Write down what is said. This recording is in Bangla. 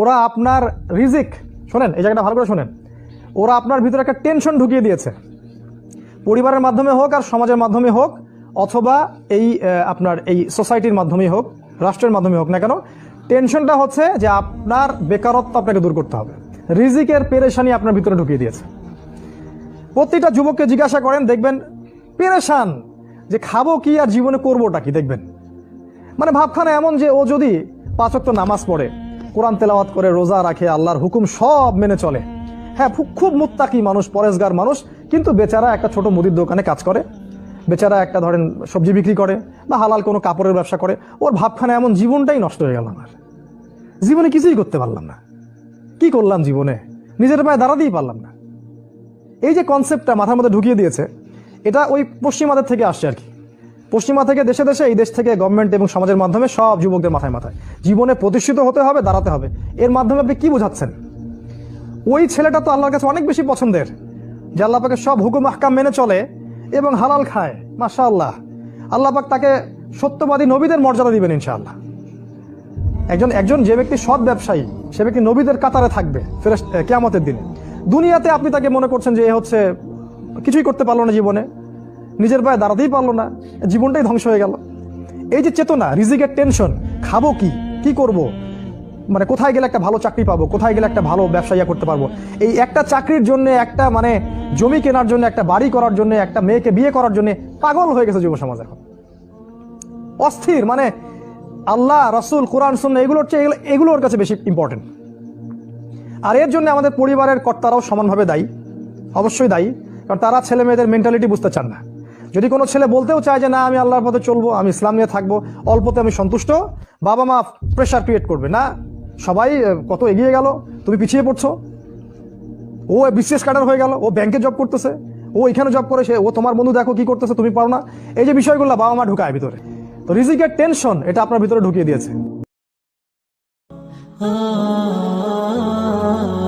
ওরা আপনার রিজিক, শোনেন, এই জায়গাটা ভালো করে শোনেন। ওরা আপনার ভিতরে একটা টেনশন ঢুকিয়ে দিয়েছে। পরিবারের মাধ্যমে হোক আর সমাজের মাধ্যমে হোক, অথবা এই আপনার এই সোসাইটির মাধ্যমেই হোক, রাষ্ট্রের মাধ্যমে হোক না কেন, টেনশনটা হচ্ছে যে আপনার বেকারত্ব আপনাকে দূর করতে হবে। রিজিকের পেরেশানি আপনার ভিতরে ঢুকিয়ে দিয়েছে। প্রতিটা যুবককে জিজ্ঞাসা করেন, দেখবেন পেরেশান যে খাব কি আর জীবনে করবোটা কি, দেখবেন। মানে ভাবখানা এমন যে ও যদি পাঁচক্ত নামাজ পড়ে কোরআন তেলাওয়াত করে রোজা রাখে, আল্লাহর হুকুম সব মেনে চলে। হ্যাঁ খুব মুত্তাকি মানুষ, পরেশগার মানুষ, কিন্তু বেচারা একটা ছোট মুদির দোকানে কাজ করে। বেচারা একটা ধরেন সবজি বিক্রি করে বা হালাল কোনো কাপড়ের ব্যবসা করে। ওর ভাবখানা এমন জীবনটাই নষ্ট হয়ে গেল আমার। জীবনে কিছুই করতে পারলাম না। কি করলাম জীবনে? নিজের পায়ে দাঁড়াতেই পারলাম না। এই যে কনসেপ্টটা মাথার মধ্যে ঢুকিয়ে দিয়েছে, এটা ওই পশ্চিমাদের থেকে আসছে আর কি। পশ্চিমা থেকে দেশে দেশে, এই দেশ থেকে গভর্নমেন্ট এবং সমাজের মাধ্যমে সব যুবকদের মাথায় মাথায়। জীবনে প্রতিষ্ঠিত হতে হবে, দাঁড়াতে হবে। এর মাধ্যমে আপনি কি বোঝাচ্ছেন? ওই ছেলেটা তো আল্লাহর কাছে অনেক বেশি পছন্দের, যে আল্লাহ পাকে সব হুকুম, আহকাম মেনে চলে এবং হালাল খায়। মাশা আল্লাহ আল্লাহ পাক তাকে সত্যবাদী নবীদের মর্যাদা দিবেন, ইনশাআল্লাহ। একজন একজন যে ব্যক্তি সৎ ব্যবসায়ী, সে ব্যক্তি নবীদের কাতারে থাকবে ফেরেস কেয়ামতের দিনে। দুনিয়াতে আপনি তাকে মনে করছেন যে এ হচ্ছে, কিছুই করতে পারল না জীবনে। নিজের পায়ে দাঁড়াতেই পারল না, জীবনটাই ধ্বংস হয়ে গেল। এই যে চেতনা, রিজিকের টেনশন খাব কি? কি করব? মানে কোথায় গেলে একটা ভালো চাকরি পাবো? কোথায় গেলে একটা ভালো ব্যবসা করতে পারব? এই একটা চাকরির জন্য, একটা মানে জমি কেনার জন্য, একটা বাড়ি করার জন্য, একটা মেয়েকে বিয়ে করার জন্য পাগল হয়ে গেছে যুব সমাজ এখন। অস্থির মানে আল্লাহ, রসুল, কোরআন সুন্না এগুলোর চেয়ে এগুলো এগুলোর কাছে বেশি ইম্পর্টেন্ট আর এর জন্য আমাদের পরিবারের কর্তারাও সমানভাবে দায়ী, অবশ্যই দায়ী, কারণ তারা ছেলে মেয়েদের মেন্টালিটি বুঝতে চান না। যদি কোনো ছেলে বলতেও চায় যে না আমি আল্লাহর পথে চলবো আমি ইসলাম নিয়ে থাকব অল্পতে আমি সন্তুষ্ট বাবা মা প্রেশার ক্রিয়েট করবে না সবাই কত এগিয়ে গেল তুমি পিছিয়ে পড়ছো ও বিসিএস কার্ডার হয়ে গেল ও ব্যাংকে জব করতেছে ও এখানে জব করে সে ও তোমার বন্ধু দেখো কি করতেছে তুমি পারো না এই যে বিষয়গুলো বাবা মা ঢুকায় ভিতরে তো রিজিকের টেনশন এটা আপনার ভিতরে ঢুকিয়ে দিয়েছে ah